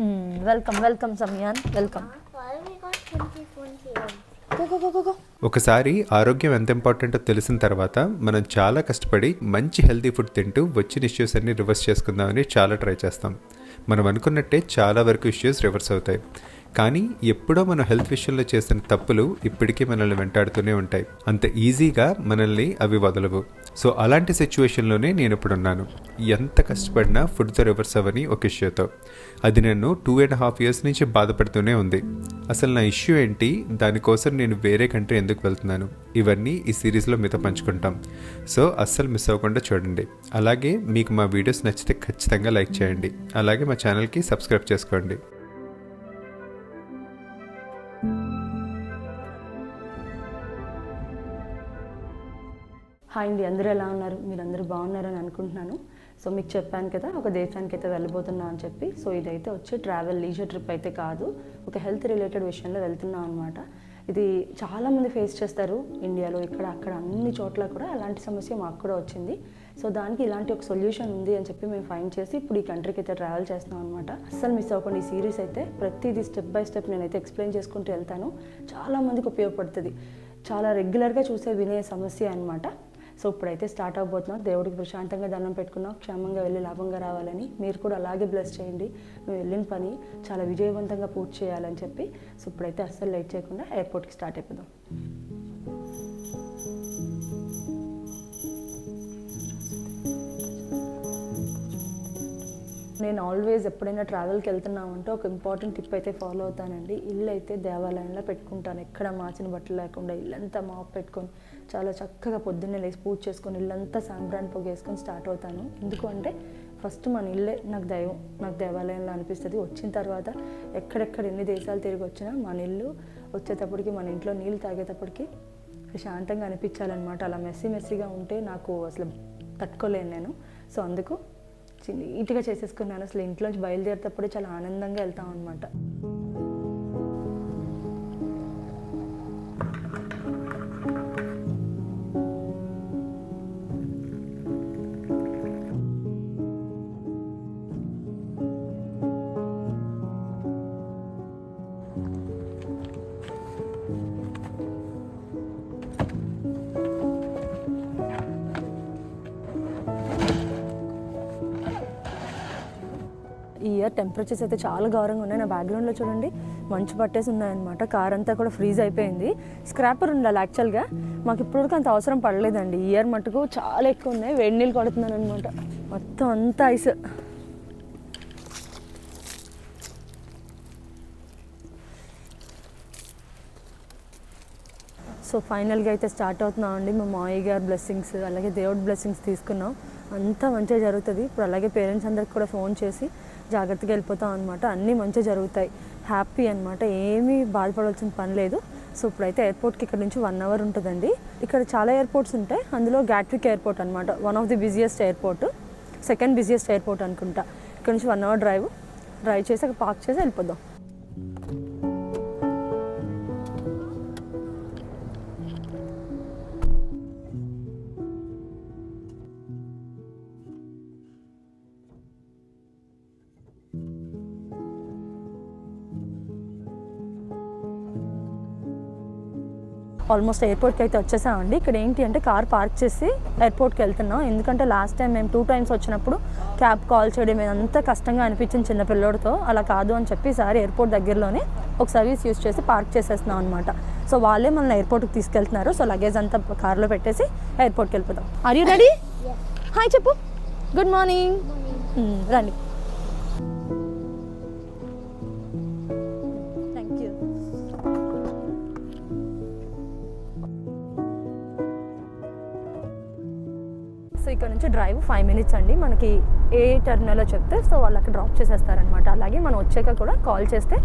Welcome welcome Samayan welcome ఒకసారి ఆరోగ్యం ఎంత ఇంపార్టెంటో తెలిసిన తర్వాత మనం చాలా కష్టపడి మంచి హెల్తీ ఫుడ్ తింటూ వచ్చిన ఇష్యూస్ అన్ని రివర్స్ చేసుకుందామని చాలా ట్రై చేస్తాం. మనం అనుకున్నట్టే చాలా వరకు ఇష్యూస్ రివర్స్ అవుతాయి. కానీ ఎప్పుడో మనం హెల్త్ విషయంలో చేసిన తప్పులు ఇప్పటికీ మనల్ని వెంటాడుతూనే ఉంటాయి. అంత ఈజీగా మనల్ని అవి వదలవు. సో అలాంటి సిచ్యువేషన్లోనే నేను ఇప్పుడున్నాను. ఎంత కష్టపడినా ఫుడ్తో రివర్స్ అవ్వని ఒక ఇష్యూతో అది నన్ను టూ అండ్ హాఫ్ ఇయర్స్ నుంచి బాధపడుతూనే ఉంది. అసలు నా ఇష్యూ ఏంటి? దానికోసం నేను వేరే కంట్రీ ఎందుకు వెళ్తున్నాను? ఇవన్నీ ఈ సిరీస్లో మీతో పంచుకుంటాం. సో అస్సలు మిస్ అవ్వకుండా చూడండి. అలాగే మీకు మా వీడియోస్ నచ్చితే ఖచ్చితంగా లైక్ చేయండి. అలాగే మా ఛానల్కి సబ్స్క్రైబ్ చేసుకోండి. హాయ్ అండి అందరూ ఎలా ఉన్నారు? మీరు అందరూ బాగున్నారని అనుకుంటున్నాను. సో మీకు చెప్పాను కదా ఒక దేశానికి అయితే వెళ్ళబోతున్నా అని చెప్పి. సో ఇదైతే వచ్చి ట్రావెల్ లీజర్ ట్రిప్ అయితే కాదు. ఒక హెల్త్ రిలేటెడ్ విషయంలో వెళ్తున్నాం అనమాట ఇది చాలామంది ఫేస్ చేస్తారు ఇండియాలో ఇక్కడ అక్కడ అన్ని చోట్ల కూడా అలాంటి సమస్య మాకు కూడా వచ్చింది. సో దానికి ఇలాంటి ఒక సొల్యూషన్ ఉంది అని చెప్పి మేము ఫైండ్ చేసి ఇప్పుడు ఈ కంట్రీకి అయితే ట్రావెల్ చేస్తున్నాం అనమాట అస్సలు మిస్ అవ్వకుండా ఈ సిరీస్ అయితే ప్రతిదీ స్టెప్ బై స్టెప్ నేనైతే ఎక్స్ప్లెయిన్ చేసుకుంటూ వెళ్తాను. చాలామందికి ఉపయోగపడుతుంది. చాలా రెగ్యులర్గా చూసే వినే సమస్య అనమాట సో ఇప్పుడైతే స్టార్ట్ అవబోతున్నాం. దేవుడికి ప్రశాంతంగా దండం పెట్టుకున్నాం. క్షేమంగా వెళ్ళి లాభంగా రావాలని మీరు కూడా అలాగే బ్లెస్ చేయండి. నువ్వు వెళ్ళిన పని చాలా విజయవంతంగా పూర్తి చేయాలని చెప్పి సో ఇప్పుడైతే అస్సలు లేట్ చేయకుండా ఎయిర్పోర్ట్కి స్టార్ట్ అయిపోదాం. నేను ఆల్వేస్ ఎప్పుడైనా ట్రావెల్కి వెళ్తున్నామంటే ఒక ఇంపార్టెంట్ టిప్ అయితే ఫాలో అవుతానండి. ఇల్లు అయితే దేవాలయంలో పెట్టుకుంటాను. ఎక్కడ మార్చిన బట్టలు లేకుండా ఇల్లంతా మాప్ పెట్టుకొని చాలా చక్కగా పొద్దున్నే లేచి పూజ చేసుకొని ఇల్లంతా సాంబ్రాన్ పొగ వేసుకొని స్టార్ట్ అవుతాను. ఎందుకు అంటే ఫస్ట్ మన ఇల్లే నాకు దైవం నాకు దేవాలయంలో అనిపిస్తుంది. వచ్చిన తర్వాత ఎక్కడెక్కడ ఎన్ని దేశాలు తిరిగి వచ్చినా మన ఇల్లు వచ్చేటప్పటికి మన ఇంట్లో నీళ్ళు తాగేటప్పటికి ప్రశాంతంగా అనిపించాలన్నమాట. అలా మెస్సీ మెస్సీగా ఉంటే నాకు అసలు తట్టుకోలేను నేను. సో అందుకు నీట్గా చేసేసుకున్నాను. అసలు ఇంట్లోంచి బయలుదేరేటప్పుడే చాలా ఆనందంగా వెళ్తాం అనమాట టెంపరేచర్స్ అయితే చాలా ఘోరంగా ఉన్నాయి. నా బ్యాక్గ్రౌండ్లో చూడండి మంచు పట్టేసి ఉన్నాయన్నమాట. కార్ అంతా కూడా ఫ్రీజ్ అయిపోయింది. స్క్రాపర్ ఉండాలి యాక్చువల్గా మాకు ఇప్పటివరకు అంత అవసరం పడలేదండి. ఇయర్ మటుకు చాలా ఎక్కువ ఉన్నాయి. వేడి నీళ్ళు కొడుతున్నాను అనమాట మొత్తం అంతా ఐస్ సో ఫైనల్గా అయితే స్టార్ట్ అవుతున్నాం అండి మా మావయ్య గారి బ్లెస్సింగ్స్ అలాగే దేవుడి బ్లెస్సింగ్స్ తీసుకున్నాం. అంతా మంచిగా జరుగుతుంది. ఇప్పుడు అలాగే పేరెంట్స్ అందరికి కూడా ఫోన్ చేసి జాగ్రత్తగా వెళ్ళిపోతాం అనమాట అన్నీ మంచిగా జరుగుతాయి. హ్యాపీ అనమాట ఏమీ బాధపడాల్సిన పని లేదు. సో ఇప్పుడైతే ఎయిర్పోర్ట్కి ఇక్కడ నుంచి వన్ అవర్ ఉంటుందండి. ఇక్కడ చాలా ఎయిర్పోర్ట్స్ ఉంటాయి. అందులో గ్యాట్విక్ ఎయిర్పోర్ట్ అనమాట one of the busiest airport second busiest airport అనుకుంటా. ఇక్కడ నుంచి వన్ అవర్ డ్రైవ్ డ్రైవ్ చేసి అక్కడ పార్క్ చేసి వెళ్ళిపోదాం. ఆల్మోస్ట్ ఎయిర్పోర్ట్కి అయితే వచ్చేసామండి. ఇక్కడ ఏంటి అంటే కార్ పార్క్ చేసి ఎయిర్పోర్ట్కి వెళ్తున్నాం. ఎందుకంటే లాస్ట్ టైం మేము టూ టైమ్స్ వచ్చినప్పుడు క్యాబ్ కాల్ చేయడం అంత కష్టంగా అనిపించింది చిన్న పిల్లోడితో. అలా కాదు అని చెప్పి ఈసారి ఎయిర్పోర్ట్ దగ్గరలోనే ఒక సర్వీస్ యూస్ చేసి పార్క్ చేసేస్తున్నాం అనమాట సో వాళ్ళే మనల్ని ఎయిర్పోర్ట్కి తీసుకెళ్తున్నారు. సో లగేజ్ అంతా కార్లో పెట్టేసి ఎయిర్పోర్ట్కి వెళ్ళిపోదాం. ఆర్ యూ రెడీ హాయ్ చెప్పు. గుడ్ మార్నింగ్ రండి. ఇక్కడ నుంచి డ్రైవ్ ఫైవ్ మినిట్స్ అండి. మనకి ఏ టర్మినల్లో చెప్తే సో వాళ్ళు అక్కడ డ్రాప్ చేసేస్తారనమాట అలాగే మనం వచ్చాక కూడా కాల్ చేస్తే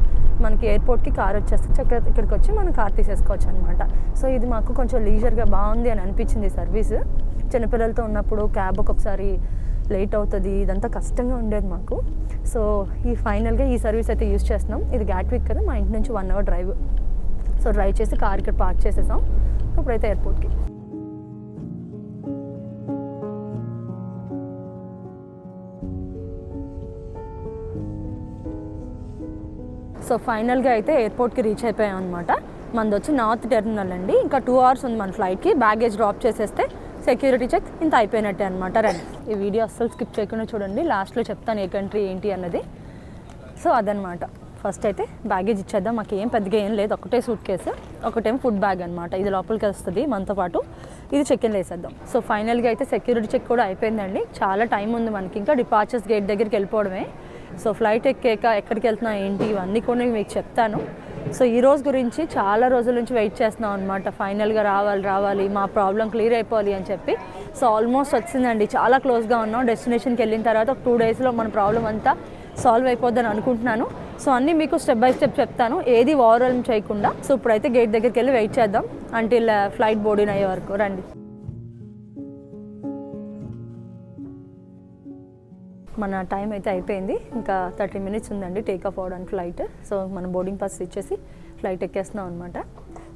మనకి ఎయిర్పోర్ట్కి కార్ వచ్చేస్తే చక్క ఇక్కడికి వచ్చి మనం కార్ తీసేసుకోవచ్చు అనమాట సో ఇది మాకు కొంచెం లీజర్గా బాగుంది అని అనిపించింది సర్వీస్ చిన్నపిల్లలతో ఉన్నప్పుడు క్యాబ్ ఒక్కొక్కసారి లేట్ అవుతుంది. ఇదంతా కష్టంగా ఉండేది మాకు. సో ఈ ఫైనల్గా ఈ సర్వీస్ అయితే యూస్ చేస్తున్నాం. ఇది గ్యాట్విక్ కదా మా ఇంటి నుంచి one hour drive so drive చేసి కార్ ఇక్కడ పార్క్ చేసేసాం. ఇప్పుడైతే ఎయిర్పోర్ట్కి సో ఫైనల్గా అయితే ఎయిర్పోర్ట్కి రీచ్ అయిపోయాం అనమాట మనది వచ్చి నార్త్ టెర్మినల్ అండి. ఇంకా టూ అవర్స్ ఉంది మన ఫ్లైట్కి. బ్యాగేజ్ డ్రాప్ చేసేస్తే సెక్యూరిటీ చెక్ ఇంత అయిపోయినట్టే అనమాట రండి. ఈ వీడియో అస్సలు స్కిప్ చేయకుండా చూడండి. లాస్ట్లో చెప్తాను ఏ కంట్రీ ఏంటి అన్నది. సో అదనమాట ఫస్ట్ అయితే బ్యాగేజ్ ఇచ్చేద్దాం. మాకు ఏం పెద్దగా ఏం లేదు. ఒకటే సూట్ కేసు. ఒకటేం ఫుడ్ బ్యాగ్ అనమాట ఇది లోపలికి వస్తుంది మనతో పాటు. ఇది చెక్ ఇన్ వేసేద్దాం సో ఫైనల్గా అయితే సెక్యూరిటీ చెక్ కూడా అయిపోయిందండి. చాలా టైం ఉంది మనకి. ఇంకా డిపార్చర్స్ గేట్ దగ్గరికి వెళ్ళిపోవడమే. సో ఫ్లైట్ ఎక్కాక ఎక్కడికి వెళ్తున్నా ఏంటి ఇవన్నీ కూడా మీకు చెప్తాను. సో ఈ రోజు గురించి చాలా రోజుల నుంచి వెయిట్ చేస్తున్నాం అనమాట ఫైనల్గా రావాలి రావాలి మా ప్రాబ్లం క్లియర్ అయిపోవాలి అని చెప్పి. సో ఆల్మోస్ట్ వచ్చిందండి. చాలా క్లోజ్గా ఉన్నాం. డెస్టినేషన్కి వెళ్ళిన తర్వాత ఒక టూ డేస్లో మన ప్రాబ్లం అంతా సాల్వ్ అయిపోద్దని అనుకుంటున్నాను. సో అన్నీ మీకు స్టెప్ బై స్టెప్ చెప్తాను. ఏది ఓవరాల్ చేయకుండా. సో ఇప్పుడైతే గేట్ దగ్గరికి వెళ్ళి వెయిట్ చేద్దాం. అంటిల్ ఫ్లైట్ బోర్డింగ్ అయ్యే వరకు. రండి. మన టైం అయితే అయిపోయింది. ఇంకా థర్టీ మినిట్స్ ఉందండి టేక్ ఆఫ్ అవడానికి ఫ్లైట్ సో మన బోర్డింగ్ పాస్ ఇచ్చేసి ఫ్లైట్ ఎక్కేస్తున్నాం అనమాట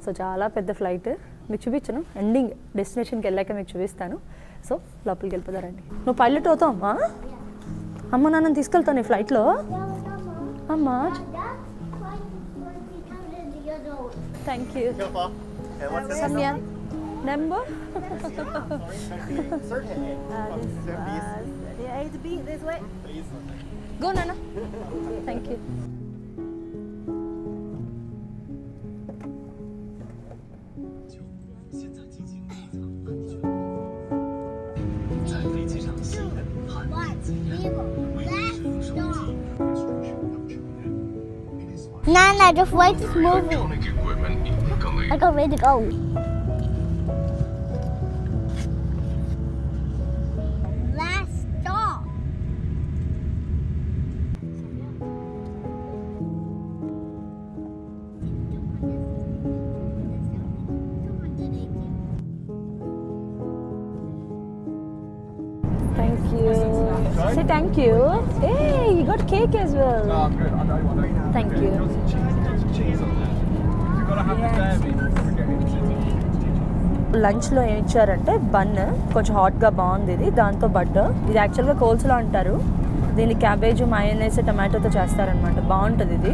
సో చాలా పెద్ద ఫ్లైట్ మీకు చూపించను. ఎండింగ్ డెస్టినేషన్కి వెళ్ళాక మీకు చూపిస్తాను. సో లోపలికి వెళ్ళిపోతారండి నువ్వు పైలట్ అవుతావు అమ్మా? అమ్మ నాన్నని తీసుకెళ్తాను ఈ ఫ్లైట్లో అమ్మా. Thank you need to be this way? Please. Go, Nana. Thank you. Nana, just wait this movie. I got ready to go. Say thank you. Hey, you got cake as well. Thank you. లంచ్లో ఏం ఇచ్చారంటే bun కొంచెం హాట్గా బాగుంది ఇది. దాంతో butter ఇది యాక్చువల్గా కోల్స్లో అంటారు. దీన్ని క్యాబేజ్ మయోనైస్ టమాటోతో చేస్తారనమాట బాగుంటుంది ఇది.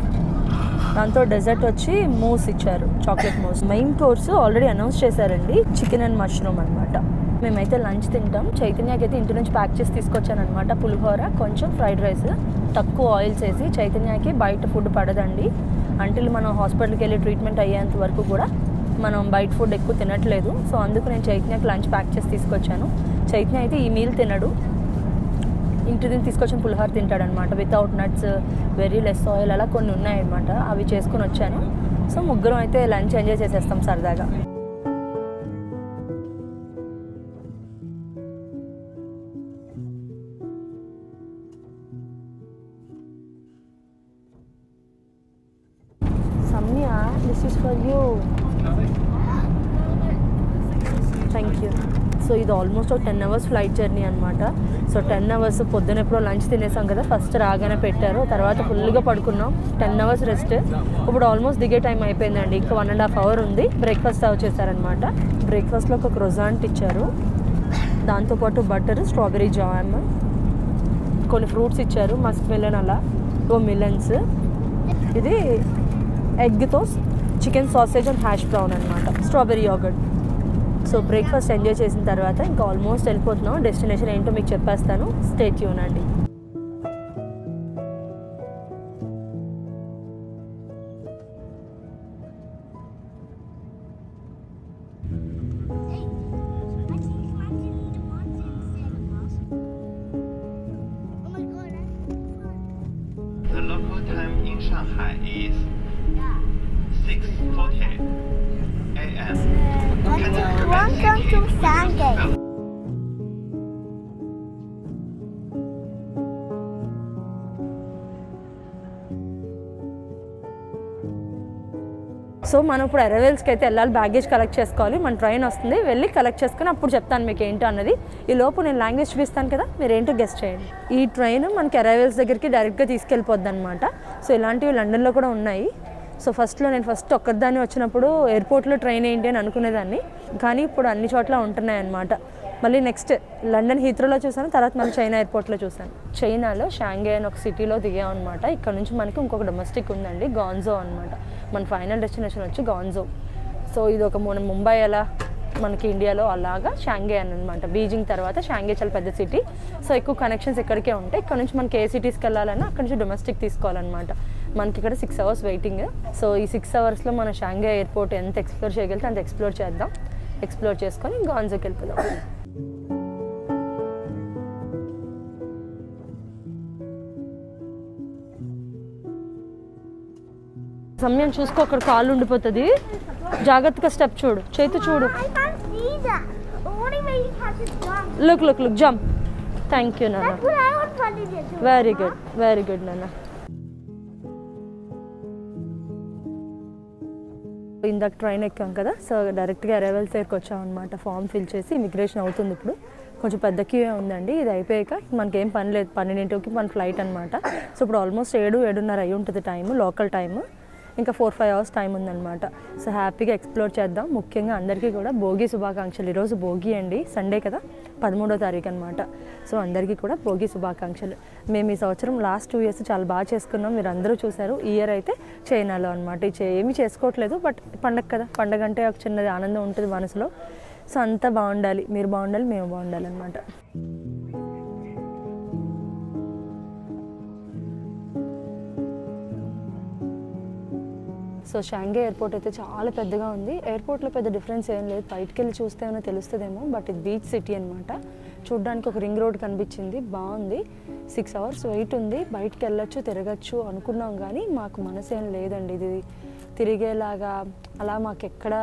దాంతో డెజర్ట్ వచ్చి మూస్ ఇచ్చారు. Chocolate mousse main course already announce చేశారండి. చికెన్ అండ్ మష్రూమ్ అనమాట మేమైతే లంచ్ తింటాం. చైతన్యకి అయితే ఇంటి నుంచి ప్యాక్ చేసి తీసుకొచ్చాను అనమాట పులిహోర. కొంచెం ఫ్రైడ్ రైస్ తక్కువ ఆయిల్ చేసి చైతన్యకి బయట ఫుడ్ పడదండి. అంటిల్ మనం హాస్పిటల్కి వెళ్ళి ట్రీట్మెంట్ అయ్యేంత వరకు కూడా మనం బయట ఫుడ్ ఎక్కువ తినట్లేదు. సో అందుకు నేను చైతన్యకి లంచ్ ప్యాక్ చేసి తీసుకొచ్చాను. చైతన్య అయితే ఈ మీల్ తినడు. ఇంటి నుంచి తీసుకొచ్చిన పులిహోర తింటాడనమాట without nuts very less oil అలా కొన్ని ఉన్నాయన్నమాట. అవి చేసుకొని వచ్చాను. సో ముగ్గురం అయితే లంచ్ ఎంజాయ్ చేసేస్తాం సరదాగా. This is for you thank you so ఇది ఆల్మోస్ట్ ఒక టెన్ అవర్స్ ఫ్లైట్ జర్నీ అనమాట సో టెన్ అవర్స్ పొద్దున ఎప్పుడో లంచ్ తినేసాం కదా. ఫస్ట్ రాగానే పెట్టారు. తర్వాత ఫుల్గా పడుకున్నాం. టెన్ అవర్స్ రెస్ట్ ఇప్పుడు ఆల్మోస్ట్ దిగే టైం అయిపోయిందండి. ఇంకా వన్ అండ్ హాఫ్ అవర్ ఉంది. బ్రేక్ఫాస్ట్ సర్వ్ చేశారనమాట బ్రేక్ఫాస్ట్లో ఒక క్రొజాంట్ ఇచ్చారు. దాంతోపాటు బటర్ స్ట్రాబెరీ జామ్ కొన్ని ఫ్రూట్స్ ఇచ్చారు. మస్క్ మిలన్ అలా. ఓ మిలన్స్ ఇది ఎగ్తో chicken sausage and hash brown అనమాట strawberry yogurt so breakfast enjoy చేసిన తర్వాత ఇంకా ఆల్మోస్ట్ వెళ్ళిపోతున్నాం. డెస్టినేషన్ ఏంటో మీకు చెప్పేస్తాను. స్టేట్ ట్యూన్ అండి. సో మనం ఇప్పుడు అరైవల్స్కి అయితే వెళ్ళాలి బ్యాగేజ్ కలెక్ట్ చేసుకోవాలి. మన ట్రైన్ వస్తుంది. వెళ్ళి కలెక్ట్ చేసుకుని అప్పుడు చెప్తాను మీకు ఏంటో అన్నది. ఈ లోపు నేను లాంగ్వేజ్ చూపిస్తాను కదా. మీరు ఏంటో గెస్ట్ చేయండి. ఈ ట్రైన్ మనకి అరైవల్స్ దగ్గరికి డైరెక్ట్గా తీసుకెళ్ళిపోద్ది అనమాట సో ఇలాంటివి లండన్లో కూడా ఉన్నాయి. సో ఫస్ట్లో నేను ఫస్ట్ ఒక్కదాన్ని వచ్చినప్పుడు ఎయిర్పోర్ట్లో ట్రైన్ ఏంటి అని అనుకునేదాన్ని. కానీ ఇప్పుడు అన్ని చోట్ల ఉంటున్నాయనమాట మళ్ళీ నెక్స్ట్ లండన్ హీత్రోలో చూసాను తర్వాత మళ్ళీ చైనా ఎయిర్పోర్ట్లో చూసాను చైనాలో షాంఘై అని ఒక సిటీలో దిగాం అనమాట ఇక్కడ నుంచి మనకి ఇంకొక డొమెస్టిక్ ఉందండి. గాన్జో అనమాట మన ఫైనల్ డెస్టినేషన్ వచ్చి గాన్జో సో ఇది ఒక మన ముంబై ఎలా మనకి ఇండియాలో అలాగా షాంఘై అని అనమాట బీజింగ్ తర్వాత షాంఘై చాలా పెద్ద సిటీ సో ఎక్కువ కనెక్షన్స్ ఇక్కడికే ఉంటాయి. ఇక్కడ నుంచి మనకి ఏ సిటీస్కి వెళ్ళాలన్నా అక్కడ నుంచి డొమెస్టిక్ తీసుకోవాలన్నమాట. మనకి ఇక్కడ సిక్స్ అవర్స్ వెయిటింగ్ సో ఈ సిక్స్ అవర్స్లో మన షాంఘై ఎయిర్పోర్ట్ ఎంత ఎక్స్ప్లోర్ చేయగలిగితే అంత ఎక్స్ప్లోర్ చేద్దాం. ఎక్స్ప్లోర్ చేసుకొని గాన్జోకి వెళ్ళిపోదాం. సమయం చూసుకో అక్కడ కాళ్ళు ఉండిపోతుంది. జాగ్రత్తగా స్టెప్ చూడు. చేతి చూడు. Look look look jump thank you నాన్న. వెరీ గుడ్ వెరీ గుడ్ నాన్న ఇందాక ట్రైన్ ఎక్కాం కదా సో డైరెక్ట్గా అరైవల్స్ దగ్గరికి వచ్చాం అనమాట ఫామ్ ఫిల్ చేసి ఇమిగ్రేషన్ అవుతుంది ఇప్పుడు. కొంచెం పెద్ద క్యూ ఉందండి ఇది అయిపోయాక మనకేం పని లేదు. పన్నెండింటికి మన ఫ్లైట్ అనమాట సో ఇప్పుడు ఆల్మోస్ట్ ఏడు ఏడున్నర అయి ఉంటుంది టైం లోకల్ టైం ఇంకా ఫోర్ ఫైవ్ అవర్స్ టైం ఉందన్నమాట. సో హ్యాపీగా ఎక్స్ప్లోర్ చేద్దాం. ముఖ్యంగా అందరికీ కూడా భోగి శుభాకాంక్షలు. ఈరోజు భోగి అండి. సండే కదా పదమూడో తారీఖు అనమాట సో అందరికీ కూడా భోగి శుభాకాంక్షలు. మేము ఈ సంవత్సరం లాస్ట్ టూ ఇయర్స్ చాలా బాగా చేసుకున్నాం. మీరు అందరూ చూశారు. ఈ ఇయర్ అయితే చైనాలో అనమాట ఏమి ఏమీ చేసుకోవట్లేదు బట్ పండగ కదా. పండగ అంటే ఒక చిన్నది ఆనందం ఉంటుంది మనసులో. సో అంతా బాగుండాలి. మీరు బాగుండాలి మేము బాగుండాలి అనమాట సో షాంఘై ఎయిర్పోర్ట్ అయితే చాలా పెద్దగా ఉంది. ఎయిర్పోర్ట్లో పెద్ద డిఫరెన్స్ ఏం లేదు. బయటకు వెళ్ళి చూస్తే ఏమైనా తెలుస్తుందేమో బట్ ఇది బీచ్ సిటీ అనమాట చూడ్డానికి ఒక రింగ్ రోడ్ కనిపించింది. బాగుంది. సిక్స్ అవర్స్ వెయిట్ ఉంది. బయటకు వెళ్ళొచ్చు తిరగచ్చు అనుకున్నాం కానీ మాకు మనసు ఏం లేదండి. ఇది తిరిగేలాగా అలా మాకు ఎక్కడ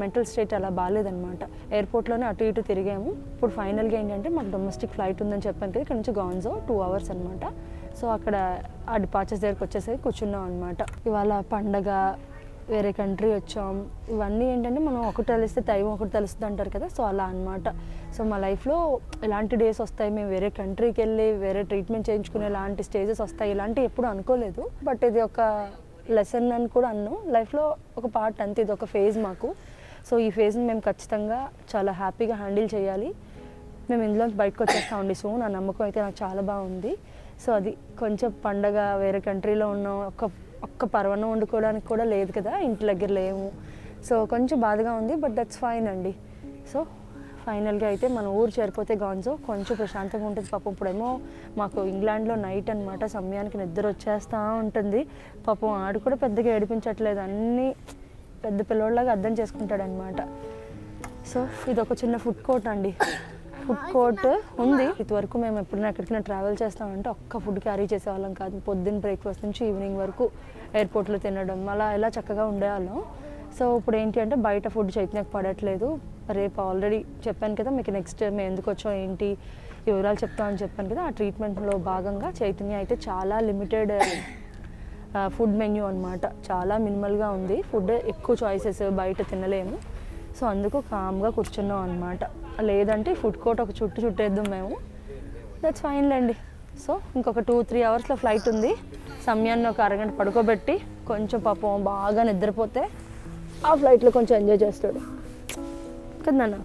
మెంటల్ స్టేట్ అలా బాగాలేదనమాట ఎయిర్పోర్ట్లోనే అటు ఇటు తిరిగాము. ఇప్పుడు ఫైనల్గా ఏంటంటే మాకు డొమెస్టిక్ ఫ్లైట్ ఉందని చెప్పాను కదా ఇక్కడ నుంచి గాన్జో టూ అవర్స్ అనమాట సో అక్కడ ఆ డిపార్చర్స్ దగ్గరికి వచ్చేసరికి కూర్చున్నాం అనమాట ఇవాళ పండగ వేరే కంట్రీ వచ్చాం. ఇవన్నీ ఏంటంటే మనం ఒకటి తెలిస్తే టైం ఒకటి తెలుస్తుంది అంటారు కదా. సో అలా అన్నమాట. సో మా లైఫ్లో ఇలాంటి డేస్ వస్తాయి. మేము వేరే కంట్రీకి వెళ్ళి వేరే ట్రీట్మెంట్ చేయించుకునే ఇలాంటి స్టేజెస్ వస్తాయి. ఇలాంటివి ఎప్పుడు అనుకోలేదు. బట్ ఇది ఒక లెసన్ అని కూడా అన్ను. లైఫ్లో ఒక పార్ట్ అంతే. ఇది ఒక ఫేజ్ మాకు. సో ఈ ఫేజ్ని మేము ఖచ్చితంగా చాలా హ్యాపీగా హ్యాండిల్ చేయాలి. మేము ఇందులో బయటకు వచ్చేస్తామండి సో నా నమ్మకం అయితే నాకు చాలా బాగుంది. సో అది కొంచెం పండగ వేరే కంట్రీలో ఉన్నాం ఒక ఒక్క పర్వణం వండుకోవడానికి కూడా లేదు కదా ఇంటి దగ్గర లేము. సో కొంచెం బాధగా ఉంది బట్ దట్స్ ఫైన్ అండి. సో ఫైనల్గా అయితే మన ఊరు చేరిపోతే గాన్జో కొంచెం ప్రశాంతంగా ఉంటుంది. పాపం ఇప్పుడేమో మాకు ఇంగ్లాండ్లో నైట్ అన్నమాట సమయానికి నిద్ర వచ్చేస్తూ ఉంటుంది. పాపం ఆడు కూడా పెద్దగా ఏడిపించట్లేదు. అన్నీ పెద్ద పిల్లోళ్ళగా అర్థం చేసుకుంటాడనమాట సో ఇది ఒక చిన్న ఫుడ్ కోర్ట్ అండి. ఫుడ్ కోర్ట్ ఉంది. ఇదివరకు మేము ఎప్పుడైనా ఎక్కడికైనా ట్రావెల్ చేస్తామంటే ఒక్క ఫుడ్ క్యారీ చేసేవాళ్ళం కాదు. పొద్దున్న బ్రేక్ఫాస్ట్ నుంచి ఈవినింగ్ వరకు ఎయిర్పోర్ట్లో తినడం అలా ఇలా చక్కగా ఉండేవాళ్ళం. సో ఇప్పుడు ఏంటి అంటే బయట ఫుడ్ చైతన్యకు పడట్లేదు. రేపు ఆల్రెడీ చెప్పాను కదా మీకు నెక్స్ట్ మేము ఎందుకు వచ్చాం ఏంటి వివరాలు చెప్తామని చెప్పాను కదా ఆ ట్రీట్మెంట్లో భాగంగా చైతన్య అయితే చాలా లిమిటెడ్ ఫుడ్ మెన్యూ అన్నమాట. చాలా మినిమల్గా ఉంది. ఫుడ్ ఎక్కువ చాయిసెస్ బయట తినలేము. సో అందుకు కామ్గా కూర్చున్నాం అనమాట లేదంటే ఫుడ్ కోర్ట్ ఒక చుట్టు చుట్టేద్దాం మేము. దట్స్ ఫైన్ లేండి. సో ఇంకొక టూ త్రీ అవర్స్లో ఫ్లైట్ ఉంది. సమయాన్ని ఒక అరగంట పడుకోబెట్టి కొంచెం పాపం బాగా నిద్రపోతే ఆ ఫ్లైట్లో కొంచెం ఎంజాయ్ చేస్తాడు. కదా.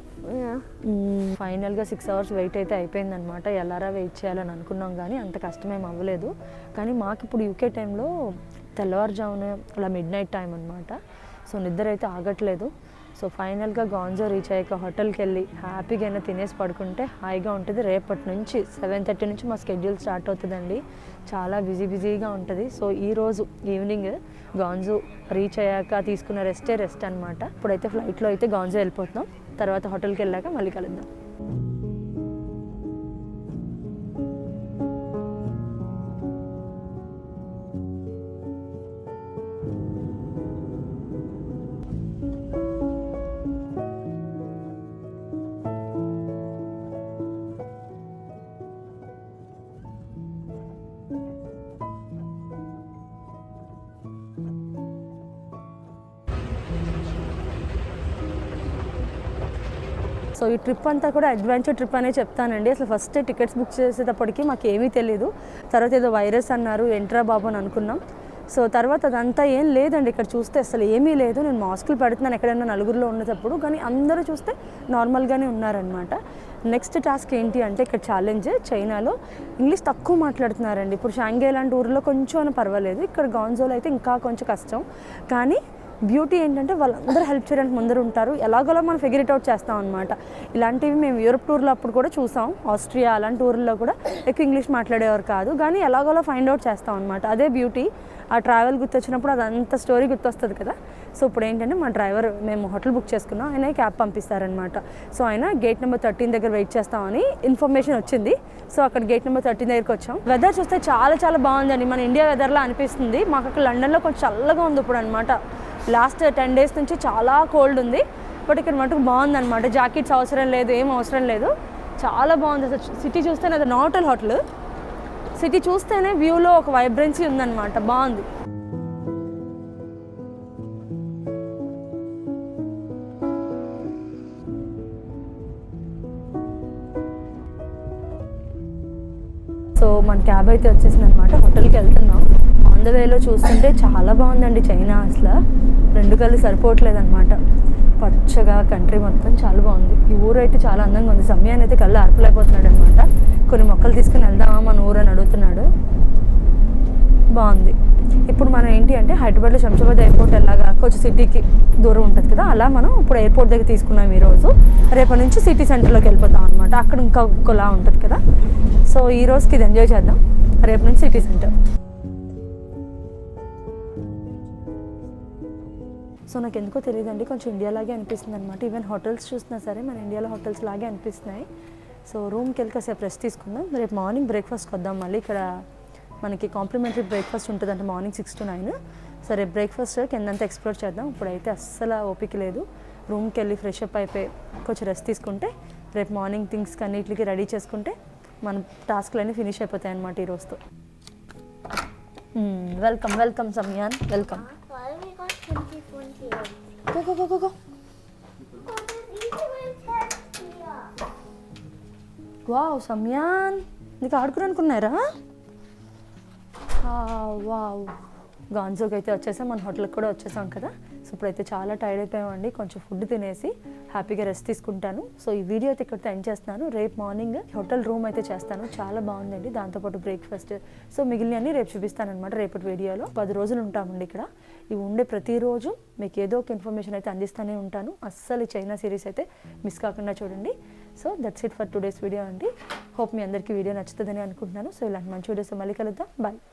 ఫైనల్గా సిక్స్ అవర్స్ వెయిట్ అయితే అయిపోయిందనమాట ఎలారా వెయిట్ చేయాలని అనుకున్నాం కానీ అంత కష్టమేం అవ్వలేదు. కానీ మాకు ఇప్పుడు యూకే టైంలో తెల్లవారుజామున అలా మిడ్ నైట్ టైం అనమాట సో నిద్ర అయితే ఆగట్లేదు. సో ఫైనల్గా గాంజో రీచ్ అయ్యాక హోటల్కి వెళ్ళి హ్యాపీగా అయినా తినేసి పడుకుంటే హాయిగా ఉంటుంది. రేపటి నుంచి సెవెన్ థర్టీ నుంచి మా స్కెడ్యూల్ స్టార్ట్ అవుతుందండి. చాలా బిజీ బిజీగా ఉంటుంది. సో ఈరోజు ఈవినింగ్ గాంజు రీచ్ అయ్యాక తీసుకున్న రెస్టే రెస్ట్ అనమాట ఇప్పుడైతే ఫ్లైట్లో అయితే గాంజో వెళ్ళిపోతున్నాం. తర్వాత హోటల్కి వెళ్ళాక మళ్ళీ కలుద్దాం. సో ఈ ట్రిప్ అంతా కూడా అడ్వెంచర్ ట్రిప్ అనే చెప్తానండి. అసలు ఫస్ట్ టికెట్స్ బుక్ చేసేటప్పటికి మాకు ఏమీ తెలియదు తర్వాత ఏదో వైరస్ అన్నారు ఎంట్రా బాబు అని అనుకున్నాం. సో తర్వాత అదంతా ఏం లేదండి. ఇక్కడ చూస్తే అసలు ఏమీ లేదు. నేను మాస్కులు పెడుతున్నాను ఎక్కడైనా నలుగురిలో ఉన్నప్పుడు. కానీ అందరూ చూస్తే నార్మల్గానే ఉన్నారనమాట నెక్స్ట్ టాస్క్ ఏంటి అంటే ఇక్కడ ఛాలెంజ్ చైనాలో. ఇంగ్లీష్ తక్కువ మాట్లాడుతున్నారండి. ఇప్పుడు షాంఘై లాంటి ఊర్లో కొంచెం అయినా పర్వాలేదు. ఇక్కడ గాన్జోలో అయితే ఇంకా కొంచెం కష్టం. కానీ బ్యూటీ ఏంటంటే వాళ్ళందరూ హెల్ప్ చేయడానికి ముందర ఉంటారు. ఎలాగోలా మనం ఫిగర్ ఇట్ అవుట్ చేస్తాం అనమాట ఇలాంటివి మేము యూరప్ టూర్లో అప్పుడు కూడా చూసాం. ఆస్ట్రియా అలాంటి టూర్లో కూడా ఎక్కువ ఇంగ్లీష్ మాట్లాడేవారు కాదు. కానీ ఎలాగోలా ఫైండ్ అవుట్ చేస్తాం అనమాట అదే బ్యూటీ ఆ ట్రావెల్ గుర్తొచ్చినప్పుడు అదంతా స్టోరీ గుర్తొస్తుంది కదా. సో ఇప్పుడు ఏంటంటే మా డ్రైవర్ మేము హోటల్ బుక్ చేసుకున్నాం. ఆయన క్యాబ్ పంపిస్తారనమాట సో ఆయన గేట్ నెంబర్ థర్టీన్ దగ్గర వెయిట్ చేస్తామని ఇన్ఫర్మేషన్ వచ్చింది. సో అక్కడ గేట్ నెంబర్ థర్టీన్ దగ్గరికి వచ్చాం. వెదర్ చూస్తే చాలా చాలా బాగుందండి. మన ఇండియా వెదర్లా అనిపిస్తుంది. మాకు అక్కడ లండన్లో కొంచెం చల్లగా ఉంది ఇప్పుడు అనమాట లాస్ట్ టెన్ డేస్ నుంచి చాలా కోల్డ్ ఉంది. బట్ ఇక్కడ మటుకు బాగుంది అనమాట జాకెట్స్ అవసరం లేదు ఏం అవసరం లేదు. చాలా బాగుంది అసలు. సిటీ చూస్తేనే అది నాటల్ హోటల్. సిటీ చూస్తేనే వ్యూలో ఒక వైబ్రెన్సీ ఉందన్నమాట. బాగుంది. సో మన క్యాబ్ అయితే వచ్చేసింది అనమాట హోటల్కి వెళ్తున్నాం. ఆన్ ద వేలో చూస్తుంటే చాలా బాగుందండి చైనా అసలు. రెండు కళ్ళు సరిపోవట్లేదు అనమాట పచ్చగా కంట్రీ మొత్తం చాలా బాగుంది. ఈ ఊరు అయితే చాలా అందంగా ఉంది. సమయాన్ని అయితే కళ్ళు అర్పలేకపోతున్నాడు అనమాట కొన్ని మొక్కలు తీసుకుని వెళ్దామా మన ఊరు అని అడుగుతున్నాడు. బాగుంది. ఇప్పుడు మనం ఏంటి అంటే హైదరాబాద్లో శంషాబాద్ ఎయిర్పోర్ట్ ఎలాగా కొంచెం సిటీకి దూరం ఉంటుంది కదా అలా మనం ఇప్పుడు ఎయిర్పోర్ట్ దగ్గర తీసుకున్నాం ఈరోజు. రేపటి నుంచి సిటీ సెంటర్లోకి వెళ్ళిపోతాం అనమాట అక్కడ ఇంకా ఒకలా ఉంటుంది కదా. సో ఈ రోజుకి ఇది ఎంజాయ్ చేద్దాం. రేపు నుంచి సిటీ సెంటర్. సో నాకు ఎందుకో తెలియదండి. కొంచెం ఇండియాలాగే అనిపిస్తుంది అనమాట ఈవెన్ హోటల్స్ చూసినా సరే మన ఇండియాలో హోటల్స్ లాగే అనిపిస్తున్నాయి. సో రూమ్కి వెళ్ళి కాసేపు రెస్ట్ తీసుకుందాం. రేపు మార్నింగ్ బ్రేక్ఫాస్ట్కి వద్దాం మళ్ళీ ఇక్కడ మనకి కాంప్లిమెంటరీ బ్రేక్ఫాస్ట్ ఉంటుంది అంటే మార్నింగ్ సిక్స్ టు నైన్ సరే బ్రేక్ఫాస్ట్ కిందంతా ఎక్స్ప్లోర్ చేద్దాం. ఇప్పుడైతే అస్సలు ఓపిక లేదు. రూమ్కి వెళ్ళి ఫ్రెష్ అప్ అయిపోయి కొంచెం రెస్ట్ తీసుకుంటే రేపు మార్నింగ్ థింగ్స్ అన్నిటికి రెడీ చేసుకుంటే మన టాస్క్లన్నీ ఫినిష్ అయిపోతాయి అన్నమాట ఈరోజుతో welcome welcome Samayan welcome Why we got 24 here? Go, go, go, go. Wow Samayan నీకు ఆడుకున్నారా వావ్ గాన్జోకి అయితే వచ్చేసాం. మన హోటల్కి కూడా వచ్చేసాం కదా. సో ఇప్పుడైతే చాలా టైర్డ్ అయిపోయామండి. కొంచెం ఫుడ్ తినేసి హ్యాపీగా రెస్ట్ తీసుకుంటాను. సో ఈ వీడియో అయితే ఇక్కడితో ఎండ్ చేస్తున్నాను. రేపు మార్నింగ్ హోటల్ రూమ్ అయితే చేస్తాను. చాలా బాగుందండి. దాంతోపాటు బ్రేక్ఫాస్ట్ సో మిగిలినవి రేపు చూపిస్తాను అనమాట రేపటి వీడియోలో పది రోజులు ఉంటామండి ఇక్కడ. ఇవి ఉండే ప్రతిరోజు మీకు ఏదో ఒక ఇన్ఫర్మేషన్ అయితే అందిస్తూనే ఉంటాను. అస్సలు చైనా సిరీస్ అయితే మిస్ కాకుండా చూడండి. So that's it for today's video అండి. హోప్ మీ అందరికీ వీడియో నచ్చుతుందని అనుకుంటున్నాను. సో ఇలాంటి మంచి వీడియోస్ మళ్ళీ కలుద్దాం. బాయ్